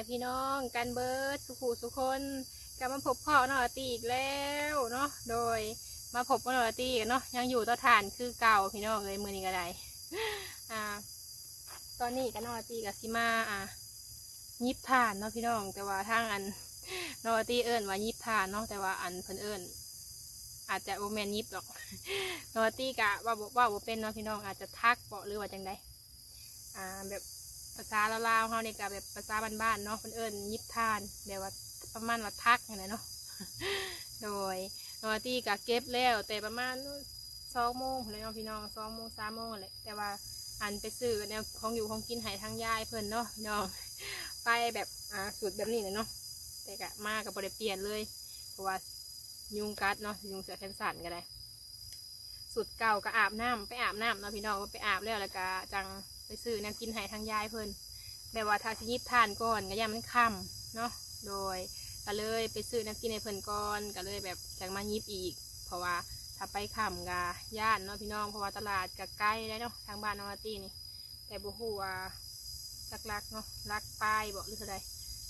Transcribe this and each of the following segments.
ม่พี่น้องกันเบิร์ดสุขูสุคนกลับมาพบพ่อหนอตีอีกแล้วเนาะโดยมาพบพ่อหนอตีกันเนาะยังอยู่ต่อฐานคือเก่าพี่น้องเลยมือนี้ก็ได้อ่า ตอนนี้กันนอตีกับซิมาอ่ายิบฐานเนาะพี่น้องแต่ว่าทางอันนอตีเอิญว่ายิบฐานเนาะแต่ว่าอันเพิ่นเอิญอาจจะโอแมนยิบหรอกนอตีกะว่าบ่ว่าบ่เป็นเนาะพี่น้องอาจจะทักเปาะหรือว่าจังใดอ่าแบบ ภาษาลาวๆเขาเนี่ยกับแบบภาษาบ้านๆเนาะเพิ่นเอิญยิบทานแบบว่าประมาณว่าทักอย่างไรเนาะโดยนอตี้กะเก็บแล้ว แต่ประมาณสองโมงเลยเนาะพี่น้องสองโมงสามโมงเลยแต่ว่าอันไปซื้อแนวของอยู่ของกินให้ทางยายเพิ่นเนาะน้องไปแบบอ่าสูตรแบบนี้เลยเนาะแต่กะมากับบริเปลี่ยนเลย เพราะว่ายุงกัดเนาะยุงเสือแขนสันก็ได้สุดเก่าก็อาบน้ำไปอาบน้ำเนาะพี่น้องไปอาบแล้วแล้วก็จัง ไปซื้อแนวกินให้ทางยายเพิ่นแบบว่าถ้าสิยิบทานก่อนก็ยังมันค่ำเนาะโดยก็เลยไปซื้อแนวกินให้เพิ่นก่อนก็เลยแบบจังมายิบอีก เพราะว่าถ้าไปค่ำกะย่านเนาะพี่น้องเพราะว่าตลาดก็ใกล้แล้เนาะทางบ้านน้องอาตี้นี่แต่บ่ฮู้ว่าลักๆเนาะลักป้ายบอกหรือเท่าใด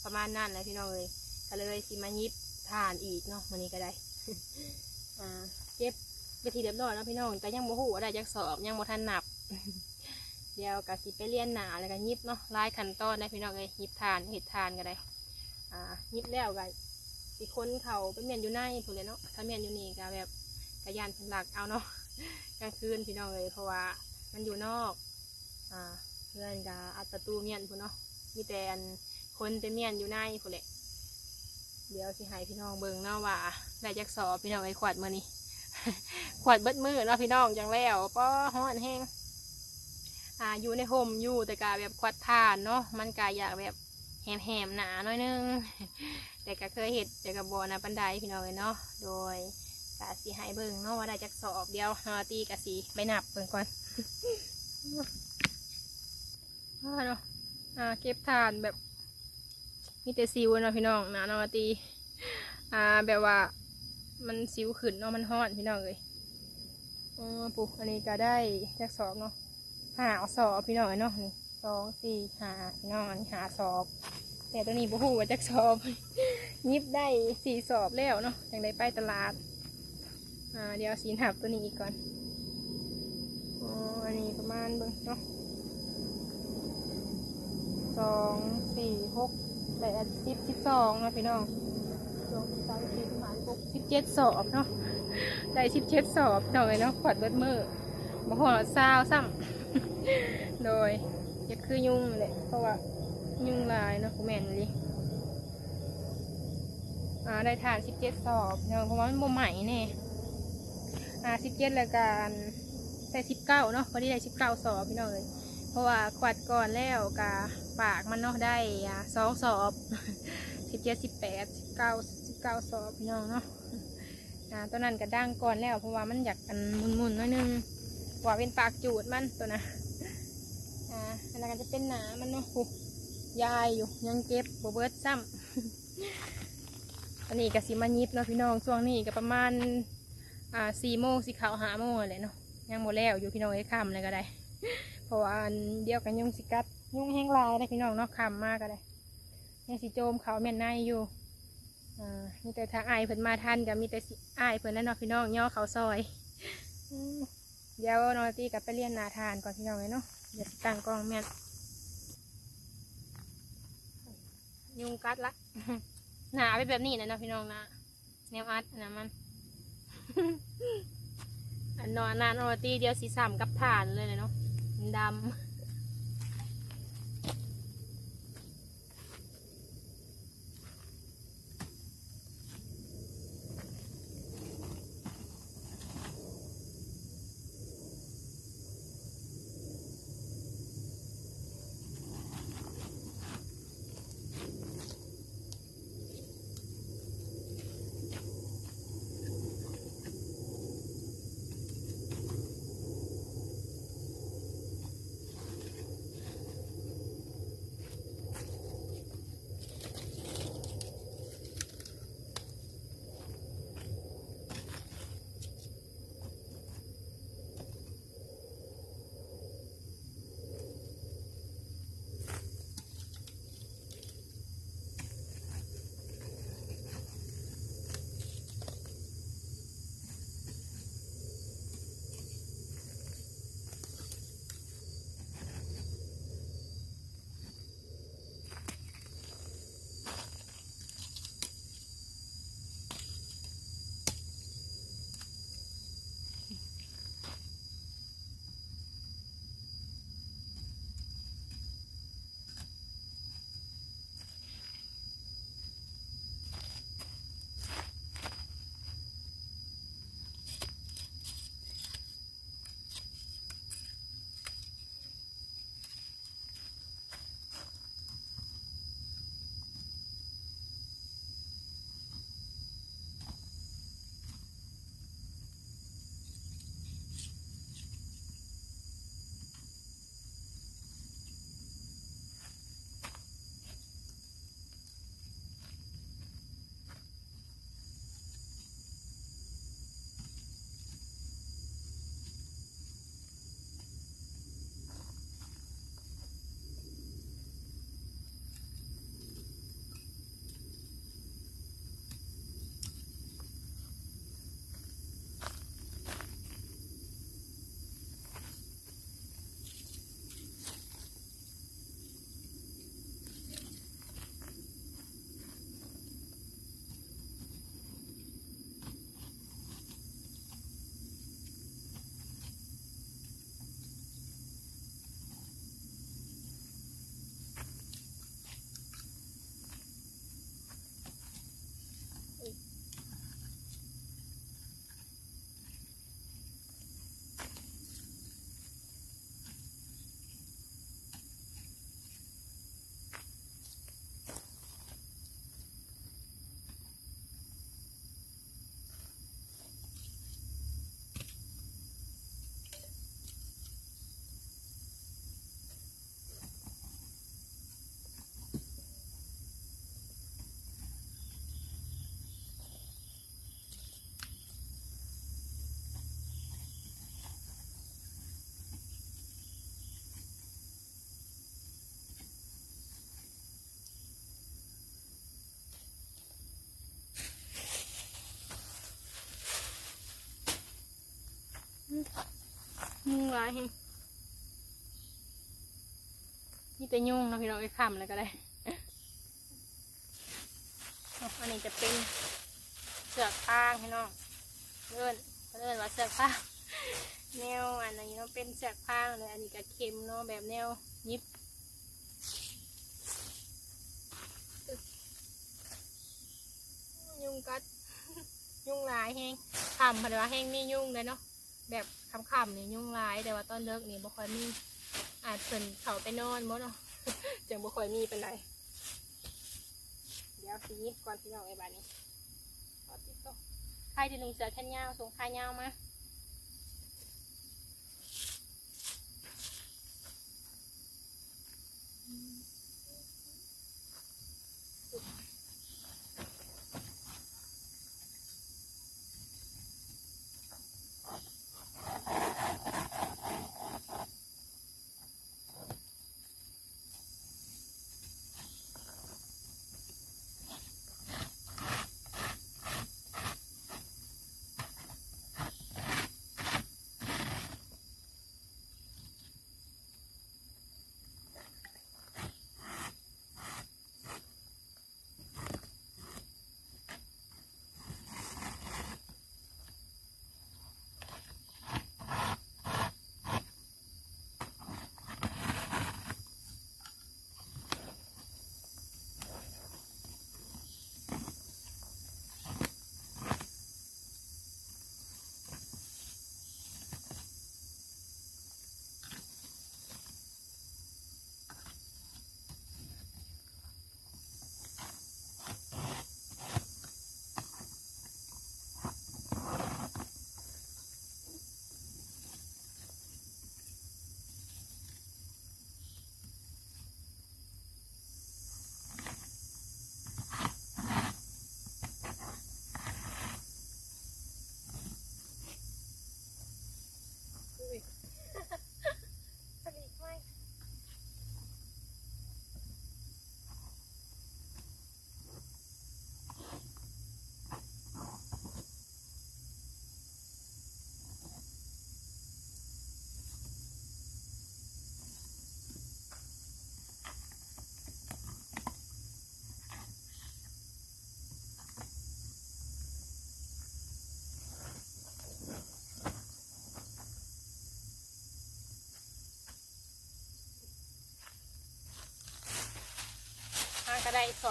ประมาณนั้นแหละพี่น้องเลยก็เลยสิมายิบทานอีกเนาะวันนี้ก็ได้อ่าเก็บไปทีเรียบร้อยแล้วพี่น้องแต่ยังโมโหอะไรจักสอบยังโมทันหนับ เดี๋ยวกะสิไปเรียนหนาแล้วก็ยิบเนาะลายขั้นตอนได้พี่น้องเลยยิบทานเห็ดทานก็ได้อ่ายิบแล้วก็สิค้นเขาไปเมียนอยู่ในถูกเลยเนาะถ้าเมียนอยู่นี่ก็แบบกระยานเป็นหลักเอาเนาะกลางคืนพี่น้องเลยเพราะว่ามันอยู่นอกอ่าเพื่อนก็อัดประตูเมียนพูนเนาะมีแต่อันคนจะเมียนอยู่ในพูนแหละเดี๋ยวสิให้พี่น้องเบิ่งเนาะว่าได้จักสอบพี่น้องไอ้ขวดมือนี้ขวดเบิดมือเนาะพี่น้องจังแล้วป้อฮ้อนแห้ง อ่าอยู่ในห่มอยู่แต่กาแบบขวดทานเนาะมันกาอยากแบบแหมๆหนาหน่อยนึง แต่ก็เคยเห็ดแต่กับบอนะปันไดพี่น้องเลยเนาะโดยกาสีให้เบิ่งเนาะว่าได้จักสอบเดียวฮาตีกะสีไปนับเบิ่งก่อนว่าเนาะอ่าเก็บทานแบบมีแต่ซิวเนาะพี่น้องนะนาตีอ่าแบบว่ามันสิวขึ้นเนาะมันฮ้อนพี่น้องเลยอ๋อปุ๊อันนี้ก็ได้จักสอบเนาะ หาสอบพี่น้องเนาะนี่สองสี่หาพี่น้องนี่หาสอบ แต่ตัวนี้บ่ฮู้ว่าจักสอบ ยิบได้สี่สอบแล้วเนาะยังได้ไปตลาดอ่าเดี๋ยวสีหับตัวนี้อีกก่อนอ๋ออันนี้ประมาณเบิ่งเนาะสองสี่หกแปดสิบสิบสองนะพี่น้องสองสามสี่ประมาณหกสิบเจ็ดสอบเนาะได้สิบเจ็ดสอบหน่อยเนาะขวดเบิดมือมาหอดซาวซ้ำ โดยจะคือยุ่งเลยเพราะว่ายุ่งลายเนาะคุณแม่นเลยอ่าได้ทานสิบเจ็ดสอบเนาะเพราะว่ามันบ่ใหม่แน่อ่าสิบเจ็ดรายการได้สิบเก้าเนาะพอดีได้สิบเก้าสอบพี่น้องเลยเพราะว่าขวัดก่อนแล้วกาปากมันเนาะได้อ่าสองสอบสิบเจ็ดสิบแปดสิบเก้าสิบเก้าสอบพี่น้องเนาะอ่าตัวนั้นก็ดังก่อนแล้วเพราะว่ามันอยากกันมุนๆน้อยนึงว่าเป็นปากจูดมันตัวนะ อ่าอันนั้นก็จะเป็นหนามันเนาะยายอยู่ยังเก็บโบเบิร์ตซ้ำอันนี้ก็สิมายิบเนาะพี่น้องช่วงนี้ก็ประมาณอ่าสี่โมงสี่ขาวหาโมงเลยเนาะยังโมแล้วอยู่พี่น้องไอ้คำเลยก็ได้เพราะว่าอันเดียวกันยุ่งสิกัดยุ่งแห้งลายได้พี่น้องเนาะคำมากก็ได้ยังสิโจมเขาแม่นในอยู่อ่ามีแต่ทางอเพิ่นมาทันกับมีแต่สิอเพิ่นนั่นเนาะพี่น้องย่อเขาซอยเดี๋ยวนอนตีกับไปเรียนนาทานก่อนพี่น้องเลยเนาะ เดี๋ยวตั้งกล้องแม่นยุงกัดละหนาไปแบบนี้นะนะพี่น้องนะแนวอัดนะมันอันนอนนานอตีเดียวสีสามกับผ่านเลยเนาะดำ งร้ายนี่แต่ยุ่งเนาะพี่น้องไอ้คำเลยก็ได้อันนี้จะเป็นเสือกฟางพี่น้องเลื่อนเลื่อนว่าเสือกฟางแนวอันนี้เนาะเป็นเสือกฟางเลยอันนี้ก็เค็มเนาะแบบแนวยิบยุงกัด ยุงลายแห้งคำเพราะว่าแห้งนี่ยุ่งเลยเนาะ แบบคำขำๆนี่ยุ่งร้าย แต่ว่าตอนเลิกนี่บ่ค่อยมีอาจเพิ่นเขาไปนอนมดเนาะจังบ่ค่อยมีเป็นไรเดี๋ยวสีก่อนพี่น้องไอ้บ้านนี้ขอติดต่อใครที่ลุงเสือแค่ยาวสงค่ายาวมา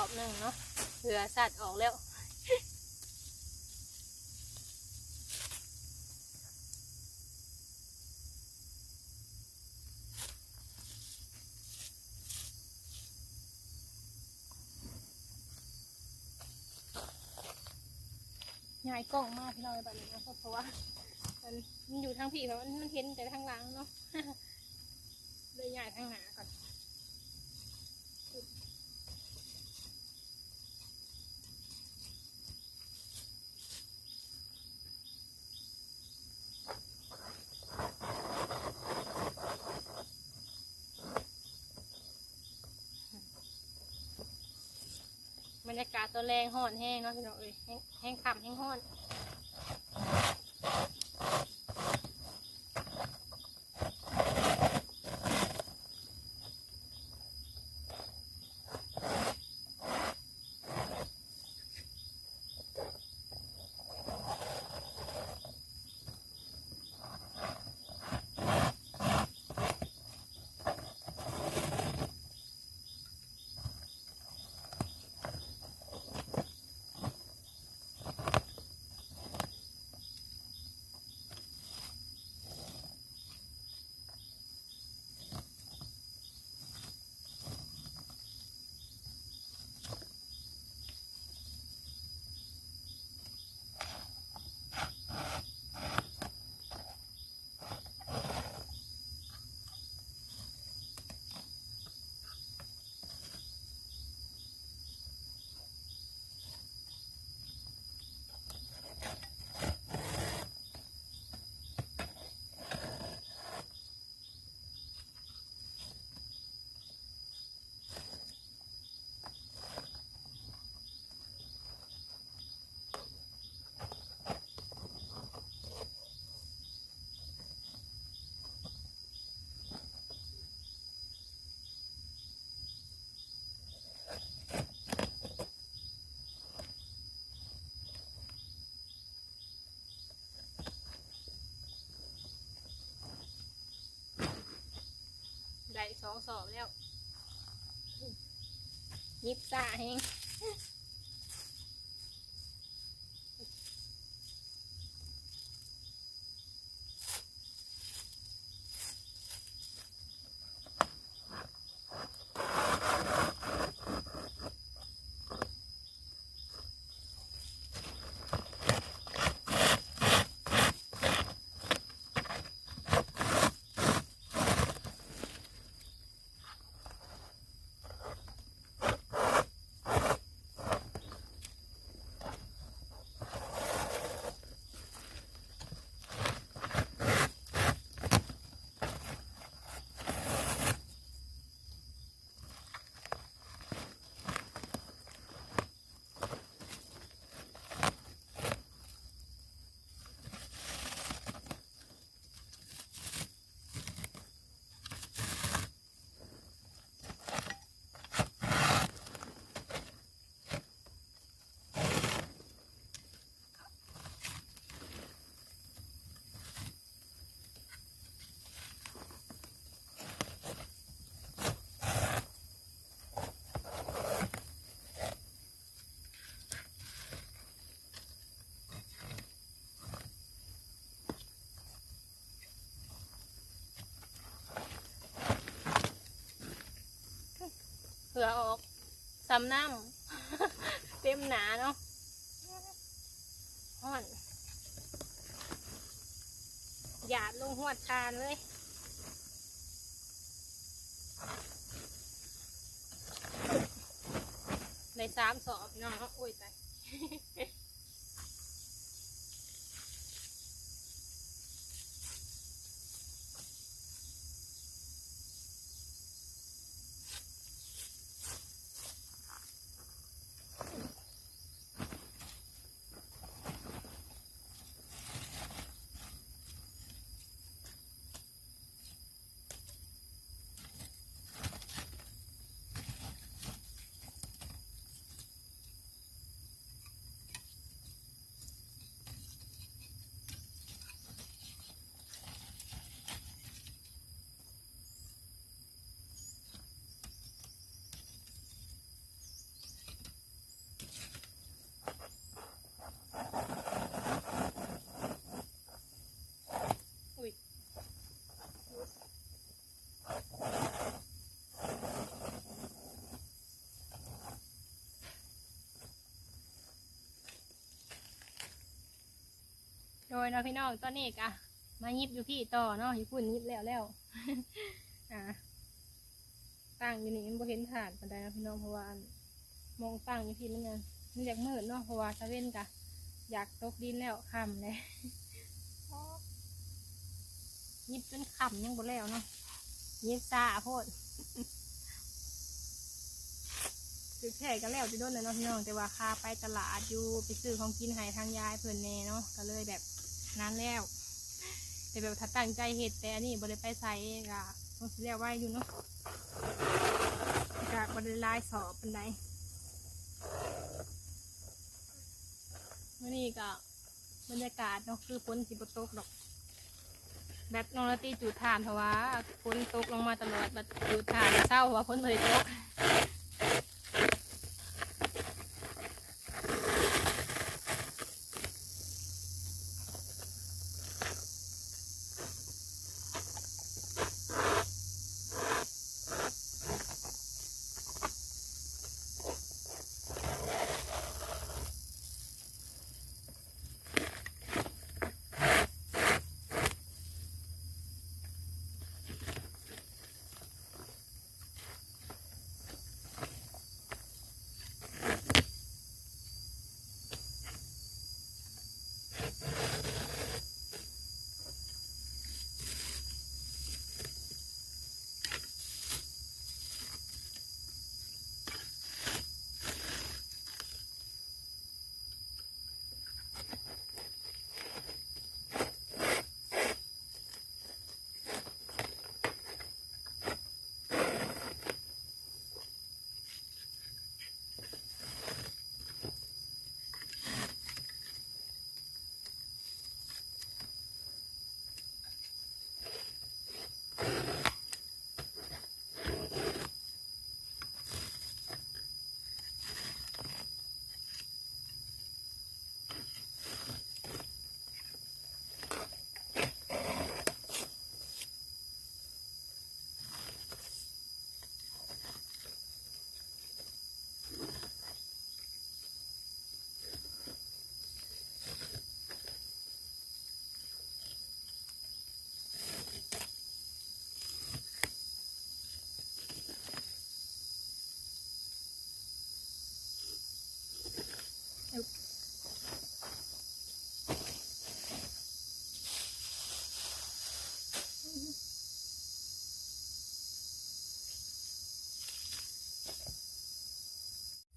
อบหนึ่งเนาะเหลือสัตว์ออกแล้วย้ายกล้องมากพี่น้อยแบบนี้นะเพราะว่ามันอยู่ทางผีแล้วมันมันเห็นแต่ทางหลังเนาะเลยย้ายทางหนา บรรยากาศตัวแรงห่อนแห้งเนาะพี่น้องเอ้ยแห้งแห้งขำแห้งห่อน สองสอบแล้วยิบซ่าเฮง สำน้ำ เต็มหนาเนาะห่อน หยาดลงหัวทานเลยในสามสอบน้องเนาะโอ้ยตาย ยเนาะพี่น้องตอนนี้กะมายิบอยู่พี่ต่อเนาะอยู่พุ่นยิบแล้วแล้วอ่าตั้งอยู่นี่มันบ่เห็นฐานปันไดนาะพี่น้องเพราะว่ามองตั้งอยู่พี่มันยังมันอยากมืดเนาะเพราะว่าตะเว้นกะ อยากตกดินแล้วคำเลยยิบจนคำยังบ่แล้วเนาะยิบซาโพดคือแค่ก็แล้วจะโดนเลยเนาะพี่น้องแต่ว่าคาไปตลาดอยู่ไปซื้อของกินให้ทางยายเพิ่นแน่เนาะก็เลยแบบ นั้นแล้วแต่แบบถ้าตั้งใจเห็ดแต่อันนี้บริไปใส่ก็ต้องสิเรียกว่าอยู่เนาะก็บริลายสอบเป็นไดมื่อนี้ก็บรรยากาศเนาะคือฝนสิบตกดอกแบบนองละตีจูดทานเพราะว่าฝนตกลงมาตลอดบัดจูดทานเศร้าว่าฝนไม่ได้ตก you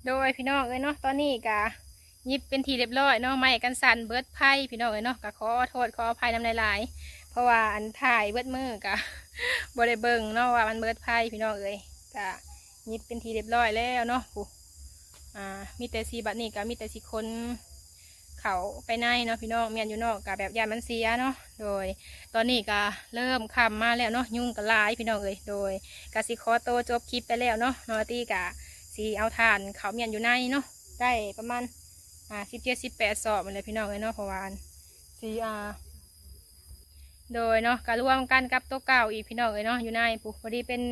โดยพี่น้องเอ้ยเนาะตอนนี้กะยิบเป็นทีเรียบร้อยเนาะไม่กันสันเบิดไพ่พี่น้องเอ้ยเนาะกะขอโทษขออภัยน้ำหลายๆเพราะว่าอันถ่ายเบิดมือกะบ่ได้เบิงเนาะว่ามันเบิดไพ่พี่น้องเอ้ยกะยิบเป็นทีเรียบร้อยแล้วเนาะผู้อ่ามีแต่สีบัดนี้กะมีแต่สีคนเขาไปในเนาะพี่น้องเมียนอยู่นอกกะแบบยานมันเสียเนาะโดย ตอนนี้กะเริ่มคำมาแล้วเนาะยุ่งกะลายพี่น้องเอ้ยโดยกะสิขอโตจบคลิปไปแล้วเนาะนอตี้กะ สีเอาทานเขาเมียนอยู่ในเนาะได้ประมาณอ่าสิบเจ็ดสิบแปดสอบมันเลยพี่น้องเลยเนาะเพราะวานสีอ่าโดยเนาะการร่วมกันกับตัวเก่าอีกพี่น้องเลยเนาะอยู่ในปุ๊บพอดีเป็น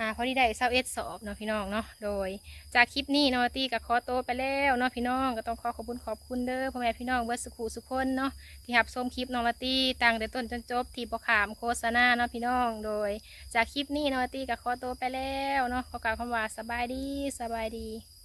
อ่าพอดีได้เศร้าเอ็ดสอบเนาะพี่น้องเนาะโดย จากคลิปนี้เนาะตีกับคอโตไปแล้วเนาะพี่น้องก็ต้องขอขอบคุณขอบคุณเด้อพ่อแม่พี่น้องเบิร์สุขุสุขคนเนาะที่หับชมคลิปน้องละตีตั้งแต่ต้นจนจบที่ประขามโฆษณาเนาะพี่น้องโดย จากคลิปนี้เนาะตีกับคอโตไปแล้วเนาะขอกล่าวคำว่าสบายดีสบายดี